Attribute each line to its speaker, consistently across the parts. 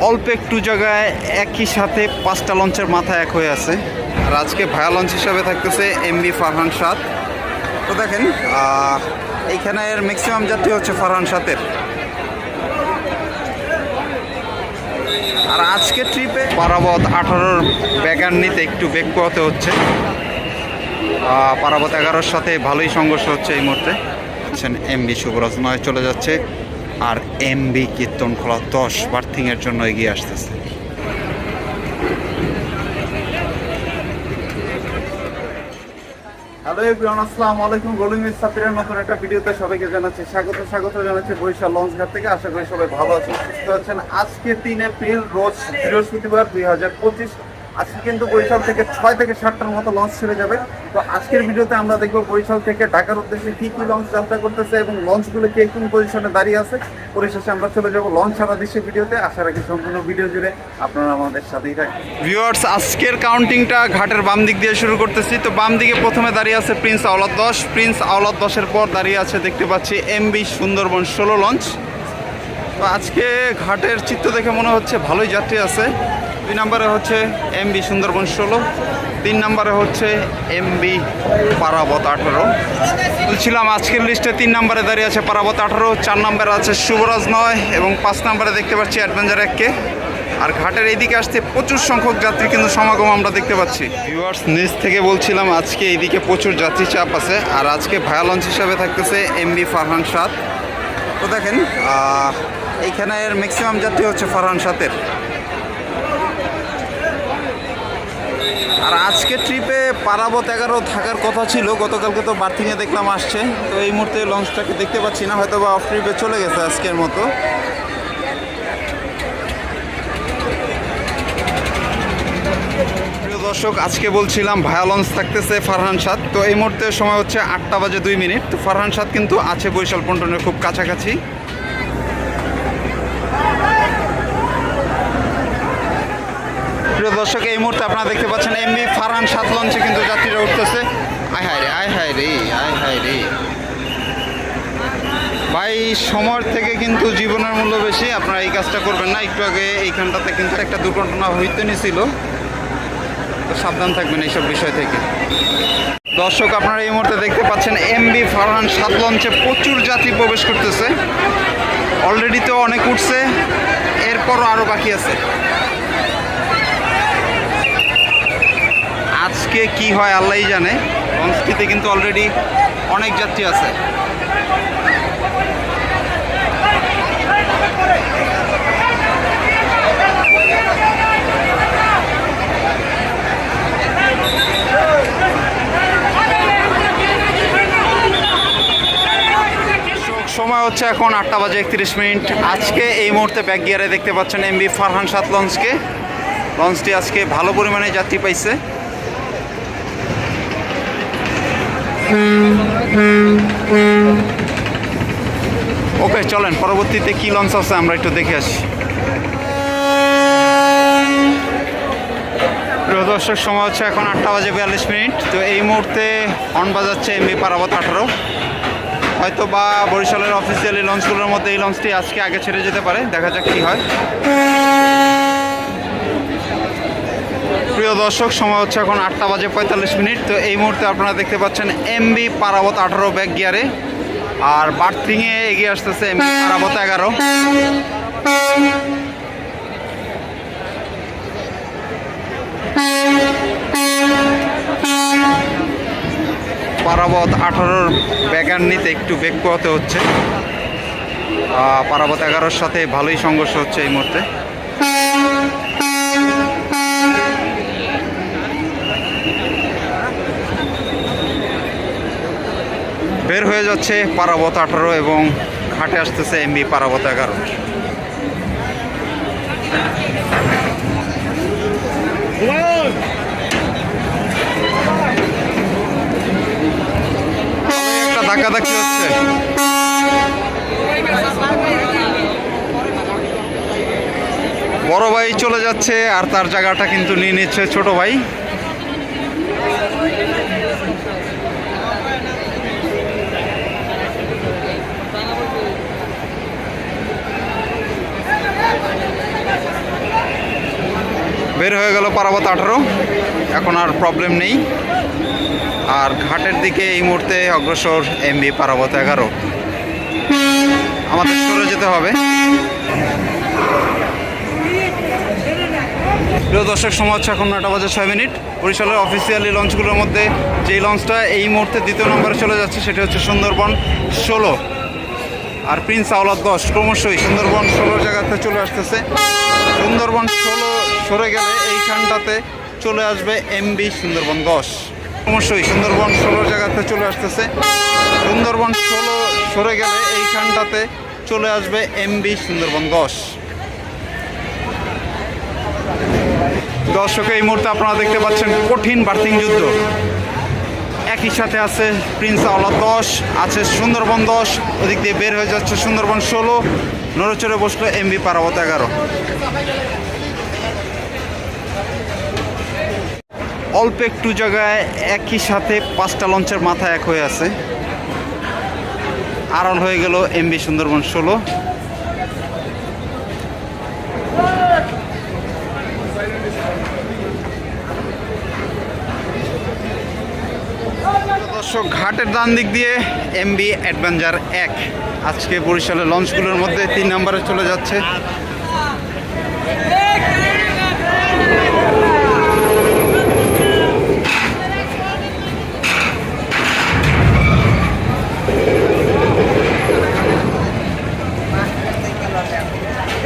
Speaker 1: অল্প একটু জায়গায় একই সাথে পাঁচটা লঞ্চের মাথা এক হয়ে আছে। আর আজকে ভায়া লঞ্চ হিসাবে থাকতেছে এমবি ফারহান সাত তো দেখেন আহ, এইখানের ম্যাক্সিমাম যাত্রী হচ্ছে ফারহান সাতের আর আজকে ট্রিপে পারাবত আঠারোর ব্যাগার নিতে একটু বেগ পোয়াতে হচ্ছে। পারাবত এগারোর সাথে ভালোই সংঘর্ষ হচ্ছে এই মুহূর্তে। এমবি শুভরাজ নয় চলে যাচ্ছে আর এমবি কীর্তন খোলা দশ বার্থিংয়ের জন্য এগিয়ে আসতেছে।
Speaker 2: হ্যালো এভরিওয়ান আসসালামু আলাইকুম। গোলিং উইথ সাপিরের নতুন একটা ভিডিওতে সবাইকে জানাচ্ছি স্বাগত। স্বাগত জানাচ্ছি বরিশাল লঞ্চ ঘাট থেকে। আশা করি সবাই ভালো আছেন, সুস্থ আছেন। আজকে তিন এপ্রিল, রোজ বৃহস্পতিবার দুই হাজার পঁচিশ। আজকে কিন্তু বরিশাল থেকে ছয় থেকে সাতটার মতো লঞ্চ ছেড়ে যাবে। তো আজকের ভিডিওতে আমরা দেখব বরিশাল থেকে ঢাকার উদ্দেশ্যে কি কি লঞ্চ যাত্রা করতেছে এবং লঞ্চগুলো কে কোন পজিশনে দাঁড়িয়ে আছে। পরিশেষে আমরা চলে যাব লঞ্চ ছাড়া দৃশ্য ভিডিওতে। আশা রাখি সম্পূর্ণ ভিডিও জুড়ে আপনারা আমাদের সাথেই থাকবেন।
Speaker 1: ভিউয়ার্স আজকের কাউন্টিংটা ঘাটের বাম দিক দিয়ে শুরু করতেছি। তো বাম দিকে প্রথমে দাঁড়িয়ে আছে প্রিন্স আওলাদ দশ। প্রিন্স আওলাদ দশের পর দাঁড়িয়ে আছে দেখতে পাচ্ছি এমবি সুন্দরবন ষোলো লঞ্চ তো আজকে ঘাটের চিত্র দেখে মনে হচ্ছে ভালোই যাত্রী আছে। দুই নম্বরে হচ্ছে এমবি সুন্দরবন ষোলো, তিন নম্বরে হচ্ছে এমবি পারাবত আঠারো। বলছিলাম আজকের লিস্টে তিন নম্বরে দাঁড়িয়ে আছে পারাবত আঠারো, চার নম্বরে আছে শুভরাজ নয় এবং পাঁচ নম্বরে দেখতে পাচ্ছি অ্যাডভেঞ্চার এককে আর ঘাটের এইদিকে আসতে প্রচুর সংখ্যক যাত্রী, কিন্তু সমাগম আমরা দেখতে পাচ্ছি। ভিউয়ার্স নিচ থেকে বলছিলাম আজকে এইদিকে প্রচুর যাত্রী চাপ আছে, আর আজকে ভায়া লঞ্চ হিসাবে থাকতেছে এমবি ফারহান সাত তো দেখেন এইখানের ম্যাক্সিমাম যাত্রী হচ্ছে ফারহান সাতের আর আজকে ট্রিপে পারাবত এগারো থাকার কথা ছিল, গতকালকে তো বার্থিংয়ে দেখলাম আসছে। তো এই মুহূর্তে লঞ্চটাকে দেখতে পাচ্ছি না হয়তো বা অফ ট্রিপে চলে গেছে আজকের মতো। দর্শক, আজকে বলছিলাম ভায়া লঞ্চ থাকতেছে ফারহান সাদ। তো এই মুহূর্তে সময় হচ্ছে আটটা বাজে দুই মিনিট। তো ফারহান সাদ কিন্তু আছে বরিশাল পন্টনের খুব কাছাকাছি। প্রিয় দর্শক, এই মুহূর্তে আপনারা দেখতে পাচ্ছেন এমবি ফারহান সাত লঞ্চে কিন্তু যাত্রীরা উঠতেছে। আয় হায় রে, আয় হায় রে, আয় হায় রে। ভাই সময়ের থেকে কিন্তু জীবনের মূল্য বেশি, আপনারা এই কাজটা করবেন না। একটু আগে এইখানটাতে কিন্তু একটা দুর্ঘটনা হইতে নিছিল তো সাবধান থাকবেন এইসব বিষয় থেকে। দর্শক, আপনারা এই মুহূর্তে দেখতে পাচ্ছেন এমবি ফারহান সাত লঞ্চে প্রচুর যাত্রী প্রবেশ করতেছে। অলরেডি তো অনেক উঠছে, এরপরও আরও বাকি আছে। আজকে কি হয় আল্লাহই জানে। লঞ্চটিতে কিন্তু অলরেডি অনেক যাত্রী আছে। সময় হচ্ছে এখন আটটা বাজে একত্রিশ মিনিট। আজকে এই মুহূর্তে ব্যাক গিয়ারে দেখতে পাচ্ছেন এমবি ফারহান সাত লঞ্চকে। লঞ্চটি আজকে ভালো পরিমাণে যাত্রী পাইছে। ওকে, চলেন, পরবর্তীতে কি লঞ্চ আছে আমরা একটু দেখে আসি। দর্শক, সময় হচ্ছে এখন আটটা বাজে বিয়াল্লিশ মিনিট। তো এই মুহূর্তে হর্ন বাজাচ্ছে এমবি পারাবত আঠারো। হয়তো বা বরিশালের অফিসিয়ালি লঞ্চগুলোর মধ্যে এই লঞ্চটি আজকে আগে ছেড়ে যেতে পারে, দেখা যাক কি হয়। প্রিয় দর্শক, সময় হচ্ছে এখন আটটা বাজে পঁয়তাল্লিশ মিনিট। তো এই মুহূর্তে আপনারা দেখতে পাচ্ছেন এমবি পারাবত আঠারো ব্যাক গিয়ারে। আর বার্থিংয়ে এগিয়ে আসতেছে এমবি পারাবত এগারো। পারাবত আঠারোর ব্যাগার নিতে একটু বেগ পোয়াতে হচ্ছে। পারাবত এগারোর সাথে ভালোই সংঘর্ষ হচ্ছে এই মুহূর্তে। বের হয়ে যাচ্ছে পারাবত আঠারো এবং ঘাটে আসতেছে এমবি পারাবত এগারো। একটা বড় ভাই চলে যাচ্ছে আর তার জায়গাটা কিন্তু নিয়ে নিচ্ছে ছোট ভাই। বের হয়ে গেল পারাবত আঠারো। এখন আর প্রবলেম নেই। আর ঘাটের দিকে এই মুহূর্তে অগ্রসর এমবি পারাবত এগারো। আমাদের সরে যেতে হবে। প্রিয় দর্শক, সময় হচ্ছে এখন নটা বাজে ছয় মিনিট। বরিশালের অফিসিয়ালি লঞ্চগুলোর মধ্যে যেই লঞ্চটা এই মুহূর্তে দ্বিতীয় নম্বরে চলে যাচ্ছে, সেটা হচ্ছে সুন্দরবন ষোলো। আর প্রিন্স আওলাদ দশ ক্রমশই সুন্দরবন ষোলোর জায়গাতে চলে আসতেছে। সুন্দরবন ষোলো সরে গেলে এইখানটাতে চলে আসবে এমবি সুন্দরবন দশ। ক্রমশই সুন্দরবন ষোলোর জায়গাতে চলে আসতেছে। সুন্দরবন ষোলো সরে গেলে এইখানটাতে চলে আসবে এমবি সুন্দরবন দশ। দর্শক, এই মুহূর্তে আপনারা দেখতে পাচ্ছেন কঠিন বার্থিং যুদ্ধ। একই সাথে আছে প্রিন্স আওলা দশ, আছে সুন্দরবন দশ, ওদিক দিয়ে বের হয়ে যাচ্ছে সুন্দরবন ষোলো, নড়েচড়ে বসল এমবি পারাবত এগারো। অল্প একটু জায়গায় একই সাথে পাঁচটা লঞ্চের মাথা এক হয়ে আছে। আড়াল হয়ে গেল এমবি সুন্দরবন ষোলো। দর্শক, ঘাটের ডান দিক দিয়ে এমবি অ্যাডভেঞ্চার এক। আজকে বরিশালের লঞ্চগুলোর মধ্যে তিন নম্বরে চলে যাচ্ছে।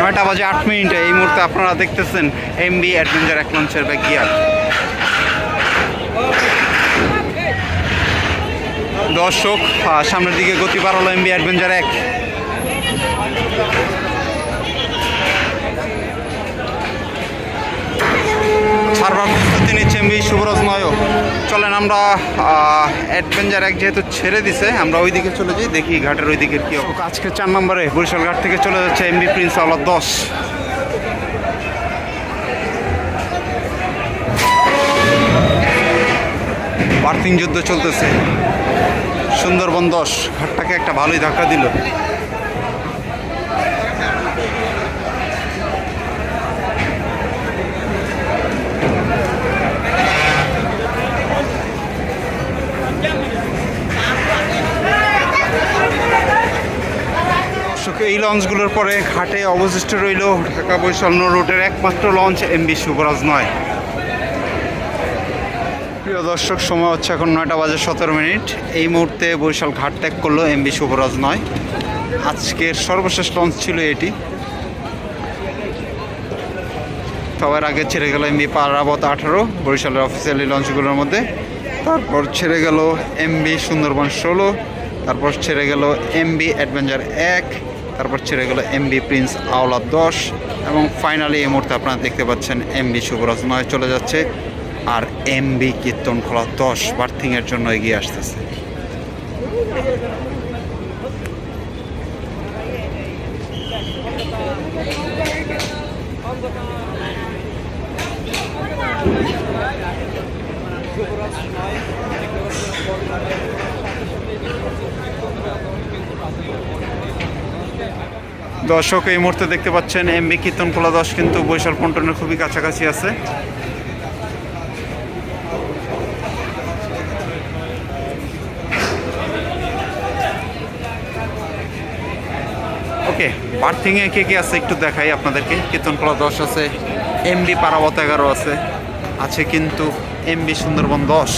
Speaker 1: নয়টা বাজে আট মিনিটে এই মুহূর্তে আপনারা দেখতেছেন এমবি অ্যাডভেঞ্চার এক লঞ্চের ব্যাগ গিয়ার। দর্শক সামনের দিকে গতি বাড়ালো এমবি অ্যাডভেঞ্চার এক। ছাড়বার প্রস্তুতি নিচ্ছে এমবি শুভরাজ নয় চলেন আমরা অ্যাডভেঞ্চার এক যেহেতু ছেড়ে দিছে, আমরা ওই দিকে চলে যাই, দেখি ঘাটের ওই দিকের কি আজকে চার নম্বরে বরিশাল ঘাট থেকে চলে যাচ্ছে এমবি প্রিন্স আওলা দশ। বার্থিং যুদ্ধ চলতেছে। সুন্দরবন দশ ঘাটটাকে একটা ভালোই ধাক্কা দিল। এই লঞ্চগুলোর পরে ঘাটে অবশিষ্ট রইল ঢাকা বৈশাল রুটের একমাত্র লঞ্চ এমবি শুভরাজ নয়। প্রিয় দর্শক, সময় হচ্ছে এখন নয়টা বাজে সতেরো মিনিট। এই মুহূর্তে বরিশাল ঘাট ত্যাগ করল এমবি শুভরাজ নয়। আজকের সর্বশেষ লঞ্চ ছিল এটি। সবার আগে ছেড়ে গেল এমবি পারাবত আঠারো, বরিশালের অফিসিয়ালি লঞ্চগুলোর মধ্যে। তারপর ছেড়ে গেল এমবি সুন্দরবন ষোলো, তারপর ছেড়ে গেল এমবি অ্যাডভেঞ্চার এক, তারপর ছেড়ে গেল এমবি প্রিন্স আওলা দশ, এবং ফাইনালি এই মুহূর্তে আপনারা দেখতে পাচ্ছেন এমবি শুভরাজ নয় চলে যাচ্ছে। আর এমবি কীর্তন খোলা দশ বার্থিংয়ের জন্য এগিয়ে আসতেছে। দর্শক, এই মুহূর্তে দেখতে পাচ্ছেন এমবি কীর্তন খোলা দশ কিন্তু বৈশাল পন্টনের খুবই কাছাকাছি আছে ওকে বার্থিংয়ে কে কে আছে একটু দেখাই আপনাদেরকে। কীর্তনকলা দশ আছে এমবি পারাবত এগারো আছে আছে কিন্তু এমবি সুন্দরবন দশ।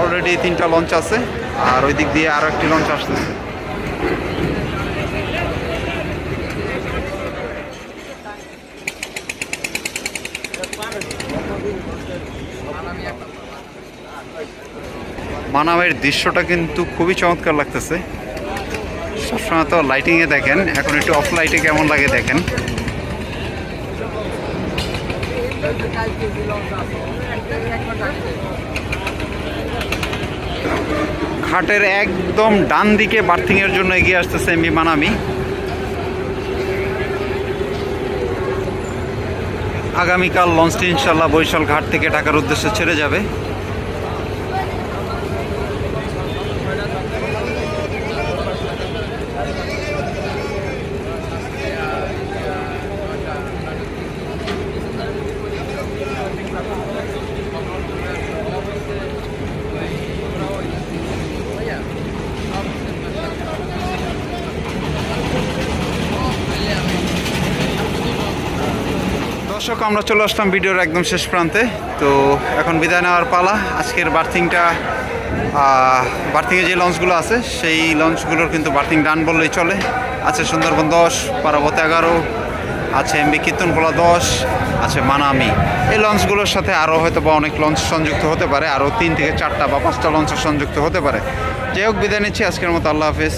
Speaker 1: অলরেডি তিনটা লঞ্চ আছে, আর ওই দিক দিয়ে আরও একটি লঞ্চ আসতেছে। মানামের দৃশ্যটা কিন্তু খুবই চমৎকার লাগতেছে। সবসময় তো লাইটিংয়ে দেখেন। এখন একটু অফ লাইটে কেমন লাগে দেখেন। ঘাটের একদম ডান দিকে বার্থিংয়ের জন্য এগিয়ে আসতেছে এমবি মানামি। আগামীকাল লঞ্চটি ইনশাল্লাহ বৈশাল ঘাট থেকে ঢাকার উদ্দেশ্যে ছেড়ে যাবে। দর্শক, আমরা চলে আসলাম ভিডিওর একদম শেষ প্রান্তে। তো এখন বিদায় নেওয়ার পালা। আজকের বার্থিংটা বার্থিংয়ে যে লঞ্চগুলো আছে, সেই লঞ্চগুলোর কিন্তু বার্থিং ডান বললেই চলে। আছে সুন্দরবন দশ, পার্বত এগারো, আছে এমবি কীর্তনখোলা দশ, আছে মানামি। এই লঞ্চগুলোর সাথে আরও হয়তো বা অনেক লঞ্চ সংযুক্ত হতে পারে। আরও তিন থেকে চারটা বা পাঁচটা লঞ্চ সংযুক্ত হতে পারে। যাই হোক, বিদায় নিচ্ছি। আজকের মতো আল্লাহ হাফেজ।